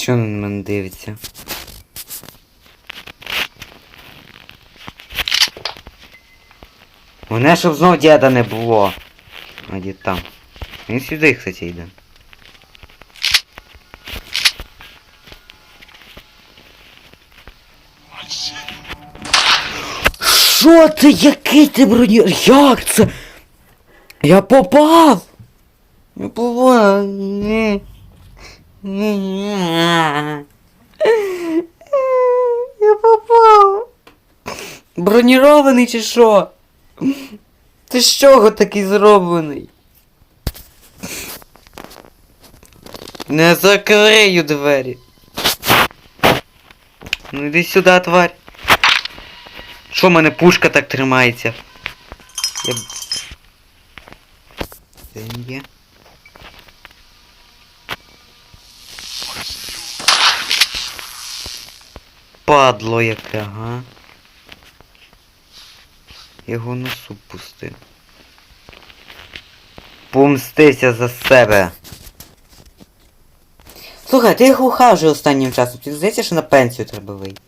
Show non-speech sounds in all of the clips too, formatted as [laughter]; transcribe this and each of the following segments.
Чого він на мене дивиться? Мене щоб знов діда не було. А дід там. Він сюди, кстати, йде. Що ти? Який ти броні? Як це? Я попав! Я попав! Ні. [laughs] Я попав! Бронірований чи що? Ти з чого такий зроблений? Не закрию двері. Ну іди сюди, тварь. Що в мене пушка так тримається? Я... Де він є? Падло яке, ага. Його носу пустив. Помстися за себе. Слухай, ти глуха вже останнім часом. Ти здається, що на пенсію треба вийти.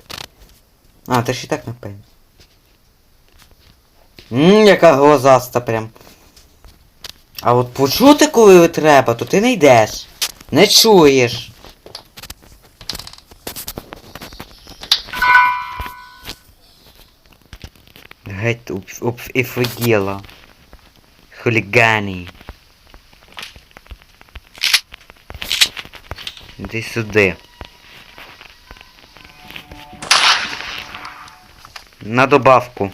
А, ти ж і так на пенсію. Ммм, яка глазаста прям. А от почути, коли треба, то ти не йдеш. Не чуєш. Геть об, об, офігела. Хулігані. Іди сюди. На добавку.